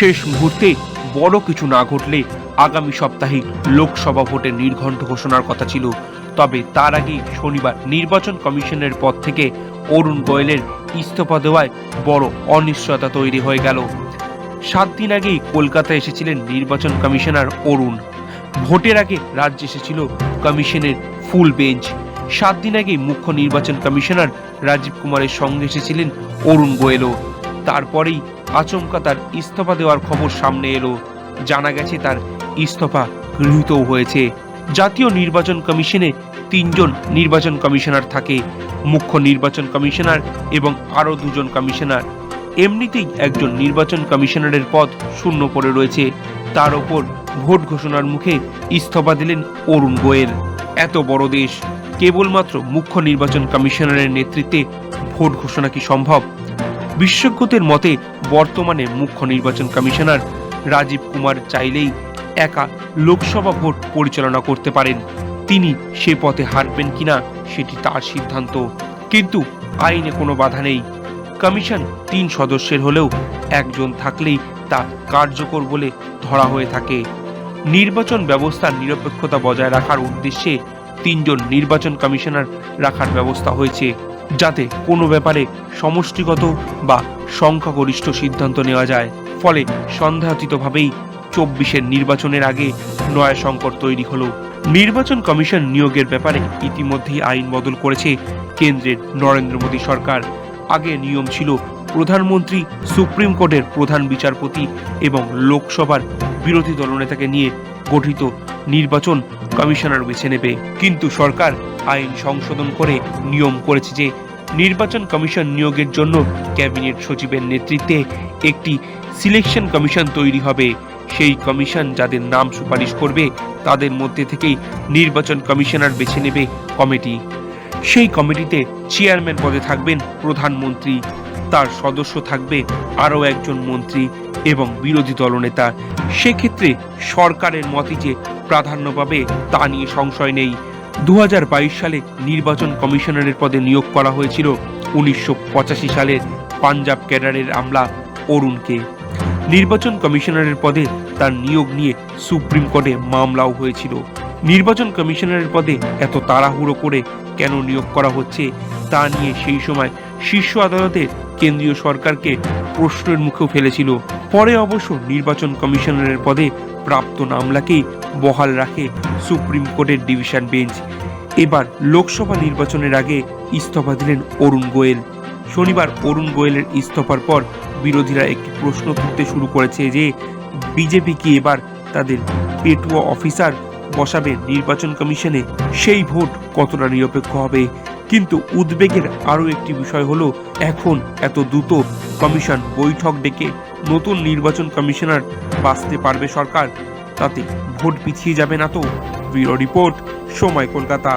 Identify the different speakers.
Speaker 1: শেষ মুহূর্তে বড় কিছু না ঘটলে আগামী সপ্তাহে লোকসভা ভোটের নির্ঘণ্ট ঘোষণার কথা ছিল। তবে তার আগেই শনিবার নির্বাচন কমিশনের পদ থেকে অরুণ গোয়েলের ইস্তফা দেওয়ায় বড় অনিশ্চয়তা তৈরি হয়ে গেল। সাত দিন আগেই কলকাতা এসেছিলেন নির্বাচন কমিশনার অরুণ। ভোটের আগে রাজ্যে এসেছিল কমিশনের ফুল বেঞ্চ। সাত দিন আগেই মুখ্য নির্বাচন কমিশনার রাজীব কুমারের সঙ্গে এসেছিলেন অরুণ গোয়েলও। তারপরেই আচমকা তার ইস্তফা দেওয়ার খবর সামনে এলো। জানা গেছে তার ইস্তফা গৃহীতও হয়েছে। জাতীয় নির্বাচন কমিশনে তিনজন নির্বাচন কমিশনার থাকে। মুখ্য নির্বাচন কমিশনার এবং আরও দুজন কমিশনার। এমনিতেই একজন নির্বাচন কমিশনারের পদ শূন্য পড়ে রয়েছে। তার ওপর ভোট ঘোষণার মুখে ইস্তফা দিলেন অরুণ গোয়েল। এত বড় দেশ, কেবলমাত্র মুখ্য নির্বাচন কমিশনারের নেতৃত্বে ভোট ঘোষণা কি সম্ভব? বিশেষজ্ঞদের মতে, বর্তমানে মুখ্য নির্বাচন কমিশনার রাজীব কুমার চাইলেই একা লোকসভা ভোট পরিচালনা করতে পারেন। তিনি সে পথে হারবেন কিনা, সেটি তার সিদ্ধান্ত। কিন্তু আইনে কোনো বাধা নেই। কমিশন তিন সদস্যের হলেও একজন থাকলেই তা কার্যকর বলে ধরা হয়ে থাকে। নির্বাচন ব্যবস্থার নিরপেক্ষতা বজায় রাখার উদ্দেশ্যে তিনজন নির্বাচন কমিশনার রাখার ব্যবস্থা হয়েছে। যাতে কোনো ব্যাপারে সমষ্টিগত বা সংখ্যাগরিষ্ঠ সিদ্ধান্ত নেওয়া যায়। ফলে সন্দেহাতীতভাবেই চব্বিশের নির্বাচনের আগে নয়া সংকট তৈরি হলো। নির্বাচন কমিশন নিয়োগের ব্যাপারে ইতিমধ্যেই আইন বদল করেছে কেন্দ্রের নরেন্দ্র মোদী সরকার। আগে নিয়ম ছিল প্রধানমন্ত্রী, সুপ্রিম কোর্টের প্রধান বিচারপতি এবং লোকসভার বিরোধী দলনেতাকে নিয়ে গঠিত নির্বাচন কমিশনার বেছে নেবে। কিন্তু সরকার আইন সংশোধন করে নিয়ম করেছে যে, নির্বাচন কমিশন নিয়োগের জন্য ক্যাবিনেট সচিবের নেতৃত্বে একটি সিলেকশন কমিশন তৈরি হবে। সেই কমিশন যাদের নাম সুপারিশ করবে, তাদের মধ্যে থেকেই নির্বাচন কমিশনার বেছে নেবে কমিটি। সেই কমিটিতে চেয়ারম্যান পদে থাকবেন প্রধানমন্ত্রী তার সদস্য থাকবে আরও একজন মন্ত্রী এবং বিরোধী দলনেতা। সেক্ষেত্রে সরকারের মতই যে প্রাধান্য পাবে তা নিয়ে সংশয় নেই। দু সালে নির্বাচন কমিশনারের পদে নিয়োগ করা হয়েছিল উনিশশো সালের পাঞ্জাব ক্যাডারের আমলা অরুণকে। নির্বাচন কমিশনারের পদে তার নিয়োগ নিয়ে সুপ্রিম কোর্টে মামলাও হয়েছিল। নির্বাচন কমিশনারের পদে এত তাড়াহুড়ো করে কেন নিয়োগ করা হচ্ছে তা নিয়ে সেই সময় শীর্ষ আদালতে কেন্দ্রীয় সরকারকে প্রশ্নের মুখেও ফেলেছিল। পরে অবশ্য নির্বাচন কমিশনারের পদে প্রাপ্ত মামলাকেই বহাল রাখে সুপ্রিম কোর্টের ডিভিশন বেঞ্চ। এবার লোকসভা নির্বাচনের আগে ইস্তফা দিলেন অরুণ গোয়েল। শনিবার অরুণ গোয়েলের ইস্তফার পর বিরোধীরা একটি প্রশ্ন তুলতে শুরু করেছে যে, বিজেপি কি এবার তাদের পেটুয়া অফিসার বসাবে নির্বাচন কমিশনে? সেই ভোট কতটা নিরপেক্ষ হবে? কিন্তু উদ্বেগের আরও একটি বিষয় হলো, এখন এত দ্রুত কমিশন বৈঠক ডেকে নতুন নির্বাচন কমিশনার বাঁচতে পারবে সরকার, তাতে ভোট পিছিয়ে যাবে না তো? ব্যুরো রিপোর্ট, সময় কলকাতা।